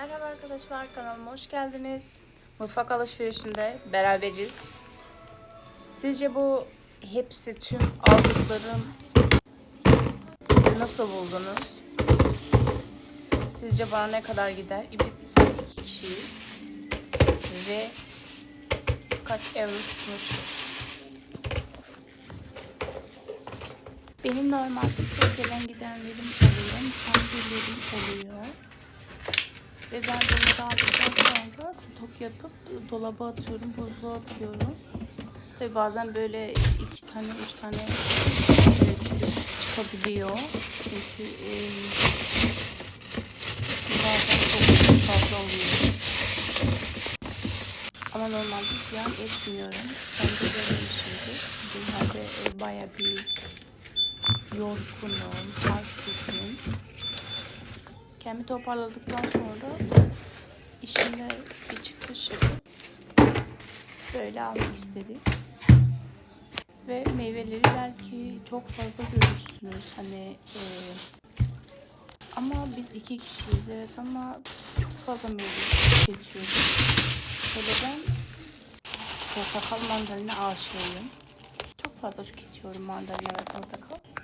Merhaba arkadaşlar kanalıma hoş geldiniz. Mutfak alışverişinde beraberiz. Sizce bu hepsi tüm aldıklarım nasıl buldunuz? Sizce bana ne kadar gider? Sadece iki kişiyiz. Ve kaç euro tutmuştur? Benim normalde gelen gidenlerim oluyor, misafirlerim oluyor. Ve ben bunları aldıktan sonra stok yapıp dolaba atıyorum, buzluğa atıyorum. Tabi bazen böyle iki tane, üç tane çürük çıkabiliyor. Çünkü e, bazen çok fazla oluyor. Ama normalde ziyan etmiyorum. Ben de böyle şeydi. Genelde e, baya bir yorgunum, halsizim. Kendimi toparladıktan sonra işimde bir çıkış böyle almak istedim. Ve meyveleri belki çok fazla görürsünüz. Hani e, ama biz iki kişiyiz evet ama çok fazla meyve tüketiyoruz. Şöyle ben portakal mandalina aşığıyım. Çok fazla tüketiyorum mandalina ve portakal.